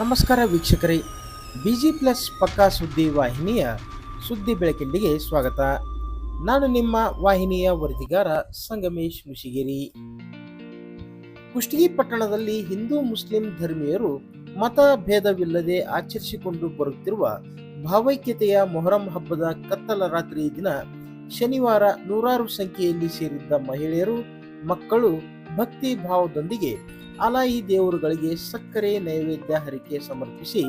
ನಮಸ್ಕಾರ ವೀಕ್ಷಕರೇ. Busy plus ಪಕ್ಕಾ ಸುದ್ದಿ ವಾಹಿನಿಯ ಸುದ್ದಿ ಬೆಳಕಿಂಡಿಗೆ ಸ್ವಾಗತ. ನಾನು ನಿಮ್ಮ ವಾಹಿನಿಯ ವರದಿಗಾರ ಸಂಗಮೇಶ್ ಮುಷಿಗಿರಿ. ಕುಷ್ಟಗಿ ಪಟ್ಟಣದಲ್ಲಿ ಹಿಂದೂ ಮುಸ್ಲಿಂ ಧರ್ಮೀಯರು ಮತ ಭೇದವಿಲ್ಲದೆ ಆಚರಿಸಿಕೊಂಡು ಬರುತ್ತಿರುವ ಭಾವೈಕ್ಯತೆಯ ಮೊಹರಂ ಹಬ್ಬದ ಕತ್ತಲ ರಾತ್ರಿ ದಿನ ಶನಿವಾರ ನೂರಾರು ಸಂಖ್ಯೆಯಲ್ಲಿ ಸೇರಿದ್ದ ಮಹಿಳೆಯರು, ಮಕ್ಕಳು ಭಕ್ತಿ ಭಾವದೊಂದಿಗೆ ಅಲಾಯಿ ದೇವರುಗಳಿಗೆ ಸಕ್ಕರೆ ನೈವೇದ್ಯ ಹರಿಕೆ ಸಮರ್ಪಿಸಿ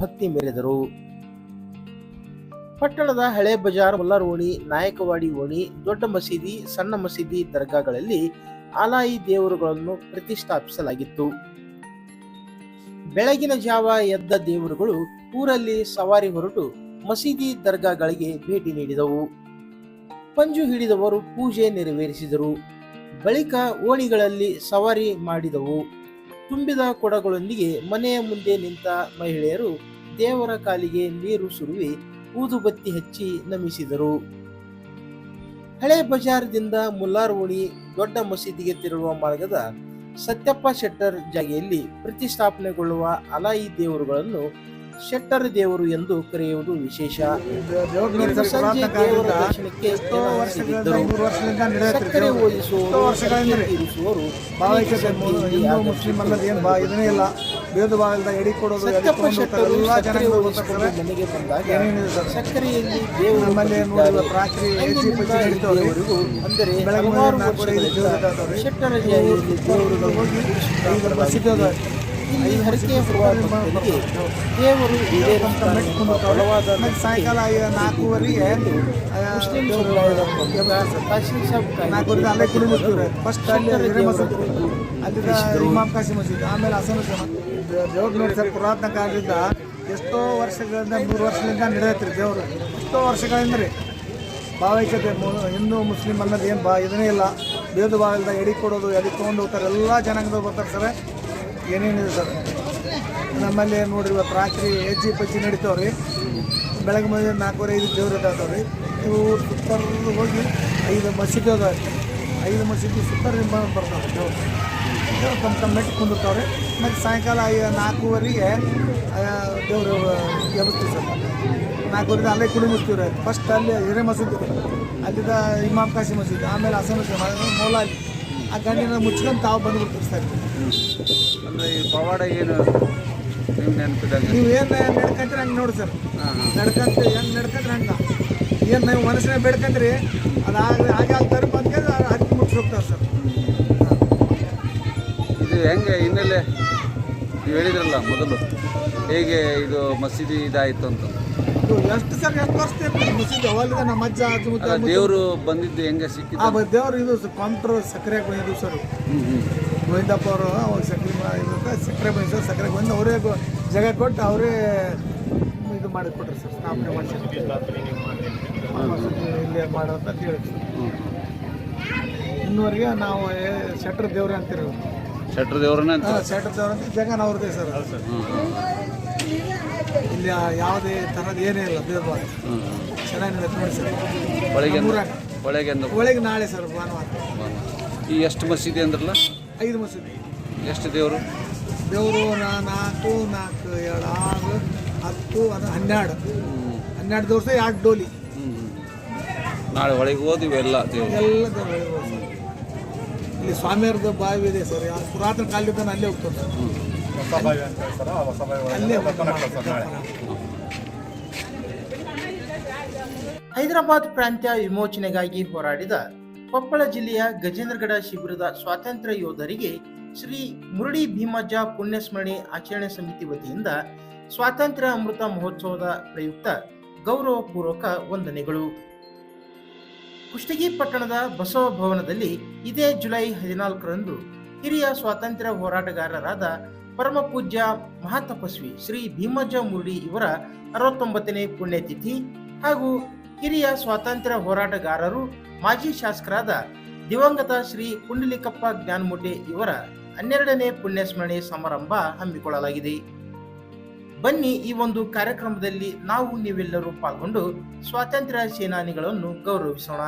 ಭಕ್ತಿ ಮೆರೆದರು. ಪಟ್ಟಣದ ಹಳೆ ಬಜಾರ್ ಮುಲ್ಲಾರ್ ಓಣಿ ನಾಯಕವಾಡಿ ಓಣಿ, ದೊಡ್ಡ ಮಸೀದಿ, ಸಣ್ಣ ಮಸೀದಿ ದರ್ಗಾಗಳಲ್ಲಿ ಅಲಾಯಿ ದೇವರುಗಳನ್ನು ಪ್ರತಿಷ್ಠಾಪಿಸಲಾಗಿತ್ತು. ಬೆಳಗಿನ ಜಾವ ಎದ್ದ ದೇವರುಗಳು ಊರಲ್ಲಿ ಸವಾರಿ ಹೊರಟು ಮಸೀದಿ ದರ್ಗಾಗಳಿಗೆ ಭೇಟಿ ನೀಡಿದವು. ಪಂಜು ಹಿಡಿದವರು ಪೂಜೆ ನೆರವೇರಿಸಿದರು. ಬಳಿಕ ಓಣಿಗಳಲ್ಲಿ ಸವಾರಿ ಮಾಡಿದವು. ತುಂಬಿದ ಕೊಡಗಳೊಂದಿಗೆ ಮನೆಯ ಮುಂದೆ ನಿಂತ ಮಹಿಳೆಯರು ದೇವರ ಕಾಲಿಗೆ ನೀರು ಸುರುವಿ ಊದುಬತ್ತಿ ಹಚ್ಚಿ ನಮಿಸಿದರು. ಹಳೆ ಬಜಾರ್ದಿಂದ ಮುಲ್ಲಾರ್ ಓಣಿ ದೊಡ್ಡ ಮಸೀದಿಗೆ ತೆರಳುವ ಮಾರ್ಗದ ಸತ್ಯಪ್ಪ ಶೆಟ್ಟರ್ ಜಾಗೆಯಲ್ಲಿ ಪ್ರತಿಷ್ಠಾಪನೆಗೊಳ್ಳುವ ಅಲಾಯಿ ದೇವರುಗಳನ್ನು ಶೆಟ್ಟರ್ ದೇವರು ಎಂದು ಕರೆಯುವುದು ವಿಶೇಷ. ಸಂಜೆ ದೇವರ ದರ್ಶನಕ್ಕೆ ಸಕ್ಕರೆ ಶೆಟ್ಟರು ಓದಿಸಿಕೊಂಡು ಮನೆಗೆ ಬಂದಾಗ? ಸಕ್ಕರೆಯಲ್ಲಿ ದೇವರು ಅಂದರೆ ಹಲವಾರು ವರ್ಷಗಳಿಂದ ಶೆಟ್ಟರ ಜಾಗೆಯಲ್ಲಿ ಇಲ್ಲಿ ಹರಕೆ ಬರುವ ಭಕ್ತರಿಗೆ ದೇವರು ಬಲವಾದ ಸಾಯಂಕಾಲ ನಾಲ್ಕೂವರೆಗೆ ಮುಸ್ಲಿಂ ಸಮುದಾಯದ ಸಾಬ್ ನಾಲ್ಕೂವರೆಗೆ ಅಲ್ಲೇ ಕುಡಿಬಿಡ್ತೀವಿ ಫಸ್ಟ್ ಅಲ್ಲಿ ಮಸೀದಿ. ಅಲ್ಲಿಂದ ಇಮಾಮ್ ಕಾಸಿ ಮಸೀದಿ ಆಮೇಲೆ ಹಸನ್ ದೇವ್ರು ನೋಡಿ ಸರ್ ಪುರಾತನ ಕಾಲದಿಂದ ಎಷ್ಟೋ ವರ್ಷಗಳಿಂದ ಮೂರು ವರ್ಷದಿಂದ ನಡೆಯತ್ರಿ ದೇವರು. ಎಷ್ಟೋ ವರ್ಷಗಳಿಂದ ರೀ. ಭಾವೈಕ್ಯತೆ ಹಿಂದೂ ಮುಸ್ಲಿಂ ಅನ್ನೋದು ಏನು ಬಾ ಇದನ್ನೇ ಇಲ್ಲ. ಭೇದ ಭಾವದಿಂದ ಎಡಿ ಕೊಡೋದು ಎಡಿ ತೊಗೊಂಡು ಹೋಗ್ತಾರೆ. ಎಲ್ಲ ಜನಾಂಗದವ್ರು ಬರ್ತಾರೆ ಸರ್. ಏನೇನಿದೆ ಸರ್? ನಮ್ಮಲ್ಲಿ ನೋಡ್ರಿ, ಇವತ್ತು ರಾತ್ರಿ ಹೆಜ್ಜೆ ಪಜ್ಜಿ ನಡೀತಾವ್ರಿ. ಬೆಳಗ್ಗೆ ಮುಂದೆ ನಾಲ್ಕೂವರೆ, ಐದು ದೇವ್ರು ಇದಾವೆ ರೀ ಇವು ಸುತ್ತರ್ ಹೋಗಿ ಐದು ಮಸೀದಿ ಅದಾವೆ ಐದು ಮಸೀದಿ ಸುತ್ತರ್ ಬರ್ತಾವೆ ದೇವ್ರು. ತಮ್ಮ ತಮ್ಮ ಮೆಟ್ಟು ಕುಂದಿರ್ತಾವ್ರಿ. ಮತ್ತು ಸಾಯಂಕಾಲ ಐ, ನಾಲ್ಕೂವರೆಗೆ ದೇವರು ಎಬ್ಬಿಸ್ತೀವಿ ಸರ್. ನಾಲ್ಕೂವರೆಗೆ ಅಲ್ಲೇ ಕುಡಿ ರೀ ಫಸ್ಟ್ ಅಲ್ಲಿ ಹಿರೇ ಮಸೀದಿ ಅಲ್ಲಿದ್ದ ಇಮಾಮ್ ಕಾಶಿ ಮಸೀದಿ, ಆಮೇಲೆ ಹಸನ ಮೌಲಾಲಿ. ಆ ಗಂಡಿನ ಮುಚ್ಕೊಂಡು ತಾವು ಬಂದುಬಿಡ್ತೀವಿ ಸರ್ ಅಂದ್ರೆ ಈ ಪವಾಡ ಏನು ನಿಮ್ಗೆ ನೆನಪಿದಾಗ ನೀವು ಏನು ನಡ್ಕಂತೀರಿ ಹಂಗೆ ನೋಡಿ ಸರ್. ನಡ್ಕಂತ ಹೆಂಗೆ ನಡ್ಕಂದ್ರೆ ಹಂಗೆ. ಏನು ನೀವು ಮನಸ್ಸಿನ ಬೇಡ್ಕಂದ್ರಿ ಅದು ಆಗ ಹಾಗೆ ಆಗ್ತಾರೆ ಬಂದ್ಕೆ ಹತ್ತಿ ಮುಟ್ಸಿ ಹೋಗ್ತಾರೆ ಸರ್. ಇದು ಹೆಂಗೆ ಹಿನ್ನೆಲೆ ನೀವು ಹೇಳಿದ್ರಲ್ಲ ಮೊದಲು. ಹೇಗೆ ಇದು ಮಸೀದಿ ಇದಾಯಿತು ಅಂತ. ಎಷ್ಟು ಸರ್ ಎಷ್ಟು ವರ್ಷ ಮಸೀದಿ? ಅವಾಗ ನಮ್ಮ ಅಜ್ಜ ಅಜ್ಜ ಮುದ್ದೆ ದೇವರು ಬಂದಿದ್ದು ಹೆಂಗೆ ಆ ಸಿಕ್ಕಿದ್ದು ದೇವ್ರು ಇದು ಕಾಂಪ್ಯೂಟರ್ ಸಕ್ಕರೆ ಬಂದಿದ್ದು ಸರ್. ಗೋವಿಂದಪ್ಪ ಅವರು ಅವಾಗ ಸಕ್ಕರೆ ಇರುತ್ತೆ ಸಕ್ಕರೆ ಬಂದು ಸಕ್ಕರೆ ಬಂದು ಅವರೇ ಜಾಗ ಕೊಟ್ಟು ಅವರೇ ಇದು ಮಾಡಿ ಕೊಟ್ರಿ ಸರ್ ಸ್ಥಾಪನೆ ಮಾಡಿಸಿ ಇಲ್ಲಿ ಮಾಡೋದು ಅಂತ ಹೇಳಿ ಇನ್ನುವರೆಗೆ ನಾವು ಶೆಟ್ರ್ ದೇವ್ರೆ ಅಂತೀರಿ ಶೆಟ್ರ್ ದೇವ್ರನ್ನ ಶೆಟ್ರ ದೇವ್ರ ಅಂತ ಜಾಗ ಅವ್ರದ್ದೇ ಸರ್. ಇಲ್ಲಿ ಯಾವುದೇ ಥರದ ಏನೇ ಇಲ್ಲ ದೇವ್ರ ಚೆನ್ನಾಗಿ ನೋಡಿ ಸರ್. ಒಳಗೆ ಒಳಗೆ ಒಳಗೆ ನಾಳೆ ಸರ್ ಭಾನುವಾರ. ಈ ಎಷ್ಟು ಮಸೀದಿ ಅಂದ್ರಲ್ಲ? ಐದು ಮಸೀದಿ. ಎಷ್ಟು ದೇವರು? ದೇವರು ನಾಲ್ಕು ನಾಲ್ಕು ಎರಡು ಆರು ಹತ್ತು ಅದು ಹನ್ನೆರಡು. ಹನ್ನೆರಡು ದಿವಸ ಎರಡು ಡೋಲಿ. ನಾಳೆ ಒಳಗೆ ಹೋದಿವಿ ಎಲ್ಲ ದೇವರು. ಎಲ್ಲ ದೇವ್ರು ಒಳಗೆ ಹೋಗ್ತಾರೆ. ಇಲ್ಲಿ ಸ್ವಾಮಿಯವ್ರದ್ದು ಬಾವಿ ಇದೆ ಸರ್. ಪುರಾತನ ಕಾಲದಿಂದ ಅಲ್ಲೇ ಹೋಗ್ತಾರೆ ಸರ್ ಅಲ್ಲೇ ಊಟ ಮಾಡ್ತಾರೆ. ಹೈದರಾಬಾದ್ ಪ್ರಾಂತ್ಯ ವಿಮೋಚನೆಗಾಗಿ ಹೋರಾಡಿದ ಕೊಪ್ಪಳ ಜಿಲ್ಲೆಯ ಗಜೇಂದ್ರಗಡ ಶಿಬಿರದ ಸ್ವಾತಂತ್ರ್ಯ ಯೋಧರಿಗೆ ಶ್ರೀ ಮುರುಡಿ ಭೀಮಜ್ಜ ಪುಣ್ಯಸ್ಮರಣೆ ಆಚರಣೆ ಸಮಿತಿ ವತಿಯಿಂದ ಸ್ವಾತಂತ್ರ್ಯ ಅಮೃತ ಮಹೋತ್ಸವದ ಪ್ರಯುಕ್ತ ಗೌರವಪೂರ್ವಕ ವಂದನೆಗಳು. ಕುಷ್ಟಗಿ ಪಟ್ಟಣದ ಬಸವ ಭವನದಲ್ಲಿ ಇದೇ ಜುಲೈ ಹದಿನಾಲ್ಕರಂದು ಹಿರಿಯ ಸ್ವಾತಂತ್ರ್ಯ ಹೋರಾಟಗಾರರಾದ ಪರಮ ಪೂಜ್ಯ ಮಹಾತಪಸ್ವಿ ಶ್ರೀ ಭೀಮಜ್ಜ ಮುರುಡಿ ಇವರ ಅರವತ್ತೊಂಬತ್ತನೇ ಪುಣ್ಯತಿಥಿ ಹಾಗೂ ಹಿರಿಯ ಸ್ವಾತಂತ್ರ್ಯ ಹೋರಾಟಗಾರರು ಮಾಜಿ ಶಾಸಕರಾದ ದಿವಂಗತ ಶ್ರೀ ಕುಂಡಲಿಕಪ್ಪ ಜ್ಞಾನಮೂರ್ತಿ ಇವರ ಹನ್ನೆರಡನೇ ಪುಣ್ಯಸ್ಮರಣೆ ಸಮಾರಂಭ ಹಮ್ಮಿಕೊಳ್ಳಲಾಗಿದೆ. ಬನ್ನಿ ಈ ಒಂದು ಕಾರ್ಯಕ್ರಮದಲ್ಲಿ ನಾವು ನೀವೆಲ್ಲರೂ ಪಾಲ್ಗೊಂಡು ಸ್ವಾತಂತ್ರ್ಯ ಸೇನಾನಿಗಳನ್ನು ಗೌರವಿಸೋಣ.